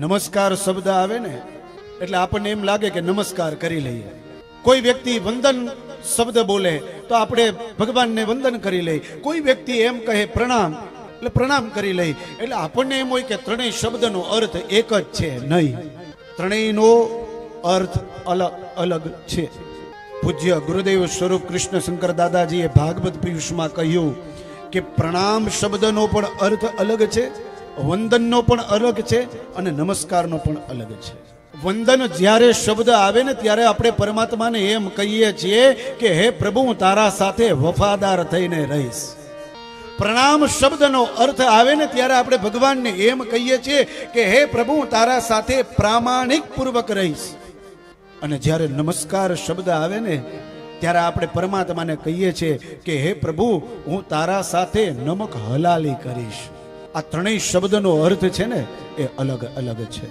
નમસ્કાર શબ્દ આવે ને, એટલે આપણને એમ લાગે કે નમસ્કાર કરી લઈએ. કોઈ વ્યક્તિ વંદન શબ્દ બોલે, તો આપણે ભગવાનને વંદન કરી લઈએ. કોઈ વ્યક્તિ એમ કહે પ્રણામ, એટલે પ્રણામ કરી લઈ એટલે આપણને એમ હોય કે ત્રણેય શબ્દનો અર્થ એક જ છે, નહીં. ત્રણેયનો અર્થ અલગ અલગ છે. પૂજ્ય ગુરુદેવ સ્વરૂપ કૃષ્ણ શંકર દાદાજીએ ભાગવત પિયુષમાં કહ્યું કે પ્રણામ શબ્દનો પણ અર્થ અલગ છે. વંદનનો પણ અલગ છે અને નમસ્કારનો પણ અલગ છે. વંદન જ્યારે શબ્દ આવે ને ત્યારે આપણે પરમાત્માને એમ કહીએ છીએ કે, હે પ્રભુ, હું તારા સાથે વફાદાર થઈને રહીશ. પ્રણામ શબ્દનો અર્થ આવે ને ત્યારે આપણે ભગવાનને એમ કહીએ છીએ કે, હે પ્રભુ તારા સાથે પ્રામાણિક પૂર્વક રહીશ. અને જ્યારે નમસ્કાર શબ્દ આવે ને ત્યારે આપણે પરમાત્માને કહીએ છીએ કે, હે પ્રભુ, હું તારા સાથે નમક હલાલી કરીશ. આ ત્રણેય શબ્દનો અર્થ છે ને એ અલગ અલગ છે.